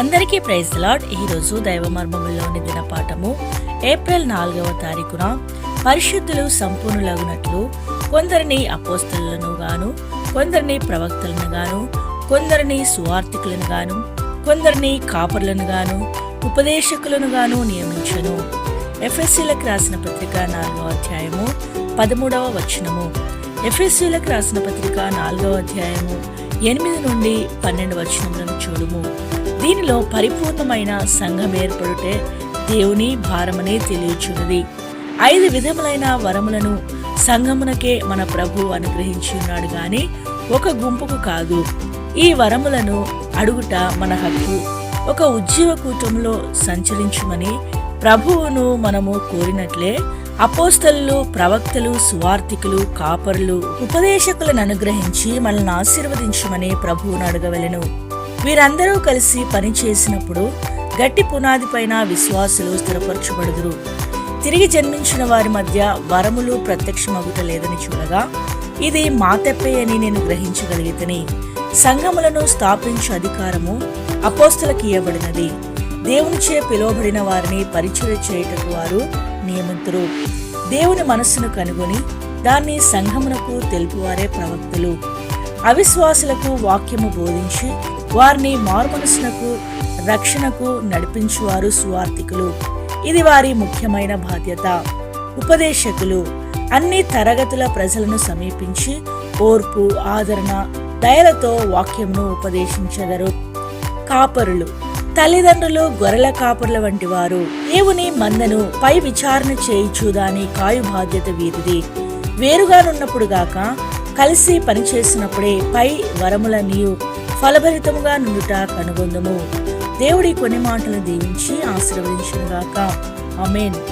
అందరికీ praise lord. ఈరోజు దైవమర్మములోని దినపాఠము. April నాలుగవ తారీఖున పరిశుద్ధులు సంపూర్ణులగునట్లు కొందరిని అపోస్తలను గాను కొందరిని ప్రవక్తలను గాను కొందరిని సువార్థికులను గాను కొందరిని కాపర్లను గాను ఉపదేశకులను గాను నియమించను. ఎఫ్ఎస్సీలకు రాసిన పత్రిక నాలుగవ అధ్యాయము పదమూడవ వచనము. ఎఫ్ఎస్సీలకు రాసిన పత్రిక నాలుగవ అధ్యాయము ఎనిమిది నుండి పన్నెండు వచనములను చూడుము. దీనిలో పరిపూర్ణమైన సంఘం ఏర్పడుటే దేవుని భారమనే తెలియచున్నది. ఐదు విధములైన వరములను సంఘమునకే మన ప్రభు అనుగ్రహించి ఉన్నాడు గాని ఒక గుంపుకు కాదు. ఈ వరములను అడుగుట మన హక్కు. ఒక ఉజ్జీవ కూటంలో సంచరించుమని ప్రభువును మనము కోరినట్లే అపోస్తలు ప్రవక్తలు సువార్థికులు కాపరులు ఉపదేశకులను అనుగ్రహించి మనల్ని ఆశీర్వదించమని ప్రభువును అడగవలెను. వీరందరూ కలిసి పనిచేసినప్పుడు గట్టి పునాది పైన విశ్వాసులు స్థిరపరచబడుదురు. తిరిగి జన్మించిన వారి మధ్య వరములు ప్రత్యక్షమగుట లేదని చూడగా ఇది మా తెప్పే అని నేను గ్రహించగలిగితని. సంఘములను స్థాపించు అధికారము అపోస్తలకు ఇవ్వబడినది దేవునిచే పిలువబడిన వారిని పరిచయ చేయుటకు వారు నియమితురు. దేవుని మనస్సును కనుగొని దాన్ని సంఘమునకు తెలుపువారే ప్రవక్తలు. అవిశ్వాసులకు వాక్యము బోధించి వారిని మారుమనసునకు రక్షణకు నడిపించువారు సువార్థికులు. ఇది వారి ముఖ్యమైన బాధ్యత. ఉపదేశకులు అన్ని తరగతుల ప్రజలను సమీపించి ఓర్పు ఆదరణ దయలతో వాక్యంను ఉపదేశించగరు కాపరులు తల్లిదండ్రులు గొర్రెల కాపరుల వంటి వారు. దేవుని మందను పై విచారణ చేయిచు దాని కాయు బాధ్యత వీరిది. వేరుగానున్నప్పుడు గాక కలిసి పనిచేసినప్పుడే పై వరముల నీవు ఫలభరితముగా నుండుట కనుగొందము. దేవుడి కొన్ని మాటలు దీవించి ఆశీర్వదించుగాక అమేన్